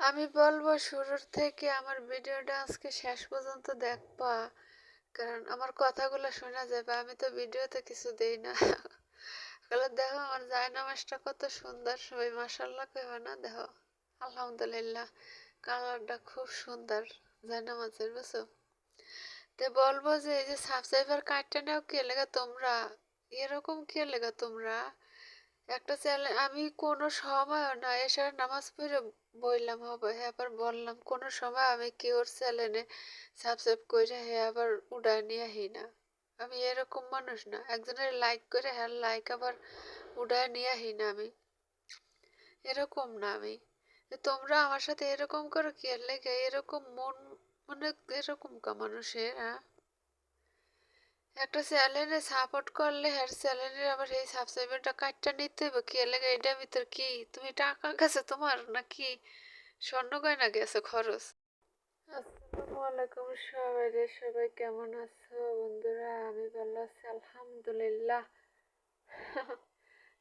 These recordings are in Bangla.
আমি বলব শুরুর থেকে আমার ভিডিওটা আজকে শেষ পর্যন্ত দেখবা। কারণ আমার কথাগুলো শোনা যাবে, আমি তো ভিডিওতে কিছু দেই না। বলে দেখো আমার জায়নামাজটা কত সুন্দর, সবাই মাসাল্লাহ কেহ না? দেখো, আলহামদুলিল্লাহ, কালারটা খুব সুন্দর জায়নামাজের বুঝছ? তো বলব যে এই যে সাবস্ক্রাইবার কার্ডটা নাও কে লেগা তোমরা? এরকম কে লেগা তোমরা? একটা চ্যালেঞ্জ আমি কোনো সময় না এসে নামাজ পড়ে বললাম, হবে। হ্যাঁ আবার বললাম, কোনো সময় আমি কেউর চ্যানেলে সাবস্ক্রাইব করে হ্যাঁ আবার উড়ায় নিয়ে আহি না। আমি এরকম মানুষ না, একজনের লাইক করে হ্যাঁ লাইক আবার উড়ায় নিয়ে আহি না আমি। এরকম না আমি। তোমরা আমার সাথে এরকম করো কি? আর লেগে এরকম মন মানে এরকম কা মানুষের হ্যাঁ? একটা চ্যানেলে সাপোর্ট করলে হ্যাঁ চ্যানেলের আবার এই সাবস্ক্রাইবারটা কাটটা নিতে হবে কি? লেগে এটার ভিতর কি? তুমি টাকা গেছে তোমার নাকি? স্বর্ণ গয়না গেছে খরচ? আসসালামু আলাইকুম সবাই রে সবাই কেমন আছো বন্ধুরা? আমি ভালো আছি, আলহামদুলিল্লাহ।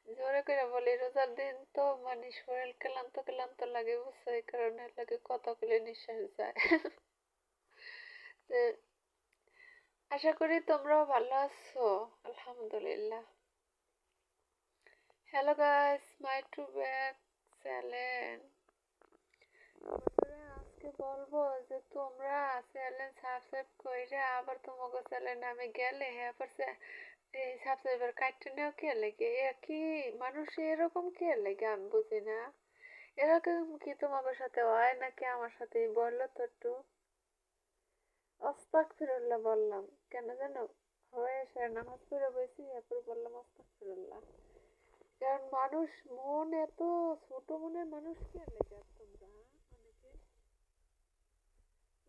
জোরে করে বলি, রোজার দিন তো মানে শরীর ক্লান্ত ক্লান্ত লাগে বুঝছ? এই কারণে লাগে কতগুলি নিঃশ্বাস যায়। আশা করি তোমরাও ভালো আছো, আলহামদুলিল্লাহ। Hello guys my to back channel আজকে বলব যে তোমরা চ্যানেল সাবস্ক্রাইব করে আবার তোমাকে চ্যানেল আমি গেলে হ্যাঁ এই সাবস্ক্রাইবার কাটতে নেও কে লেগে? কি মানুষ? এরকম কে লেগে? আমি বুঝি না। এরকম কি তোমাদের সাথে হয় নাকি আমার সাথে বলল তো একটু। অস্তাক ফিরুল্লাহ বললাম। কেন জানো? হয়ে এসে নামাজ পড়ে বসি, এরপর বললাম অস্তাক ফিরুল্লাহ কারণ মানুষ মন এত, ছোট মনের মানুষ কে লেগে তোমরা? অনেকে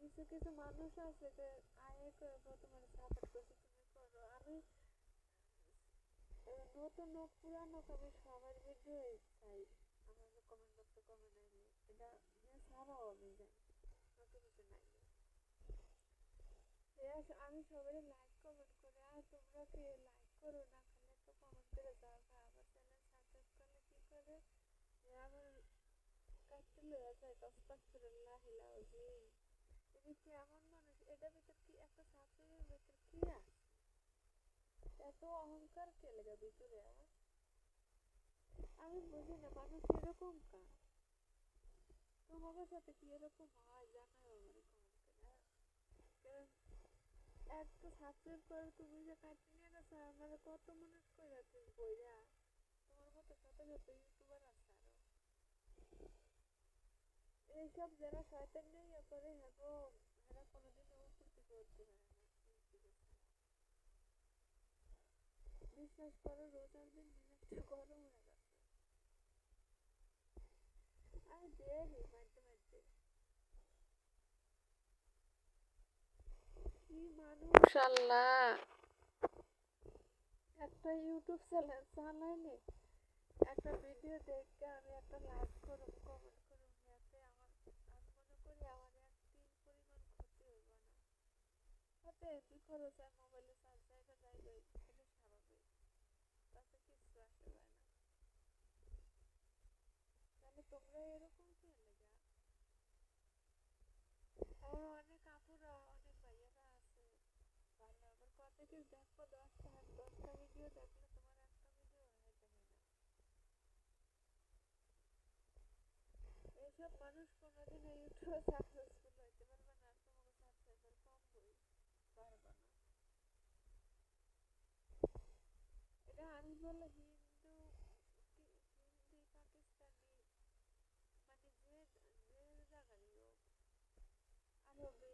কিছু কিছু মানুষ আছে যে আয়ে করে তোমার সাপোর্ট করছে, তুমি করো। আমি নতুন হোক পুরানো আমি সবার ভিডিও চাই। আমার কমেন্ট বক্সে কমেন্ট আইলে এটা ছাড়াও আমি জানি নতুন কিছু নাই আমি সবাই লাইক কমেন্ট করে, আর তোমরা কি লাইক করো না খালি তো কমেন্ট করে যাও আবার চ্যানেল সাবস্ক্রাইব করলে কি করে? আমার কাটতে লয়ে যায় আস্তাগফিরুল্লাহ লাউজিম তুমি কি। এমন মানুষ? এটা ভিতর কি একটা সাবস্ক্রাইবের ভিতর কি আছে? এত অহংকার কে লেগে ভিতরে আমি বুঝি না, মানুষ এরকম কা তোমাদের সাথে কি এরকম হয় জানাই আমার করে এত সাবস্ক্রাইব করে তুমি যে কাটি নিয়ে গেছো, আমার কত মানুষ করে তুমি বইরা? তোমার মতো শত শত ইউটিউবার আছে আরও। এইসব যারা শয়তান নেই করে হ্যাগো, এরা কোনোদিন উপকৃত করতে পারে বিশ্বাস করো, রোজার দিন মিনারটা গরম হয়ে গেছে আমি দেখি মাঝে মাঝে মানুষ, আল্লাহ। একটা ইউটিউব চ্যানেল চালাইলে একটা ভিডিও দেখে আমি একটা লাইক করুম কমেন্ট করুম, যাতে আমার আমি মনে করি আমার এক দিন পরিমাণ ক্ষতি হইব না। হতে দুই খরচ হয়? মোবাইলে চার্জ জায়গা যাইবে এটা স্বাভাবিক। তাতে কিচ্ছু আসে যায় না। তাহলে তোমরা এরকম কি লেগা আমার অনেক আপুরা অনেক ভাইয়ারা আছে ভালো কত দেখো দশটা দশটা ভিডিও দেখলে তোমার একটা ভিডিও হয়ে যাবে না এইসব মানুষ কোনোদিন ইউটিউবে সাকসেসফুল হইতে পারবে না আর তোমাকে সাবস্ক্রাইবার কম হই পারবে না এটা আমি বলে হিন্দু হিন্দি পাকিস্তানি মানে যে যে জায়গারই হোক আরবি